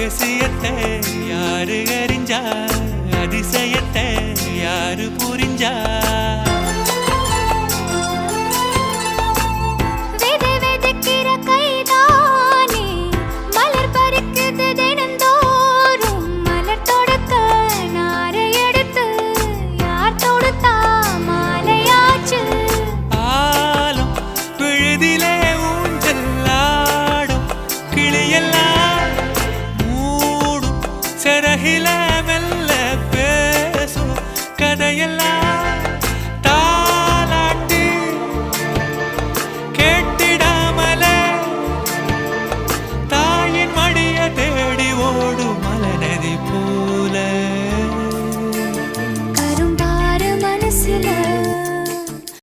ரகசியத்தை யாரு அறிஞ்சா? அதிசயத்தை யாரு புரிஞ்சா? रहिला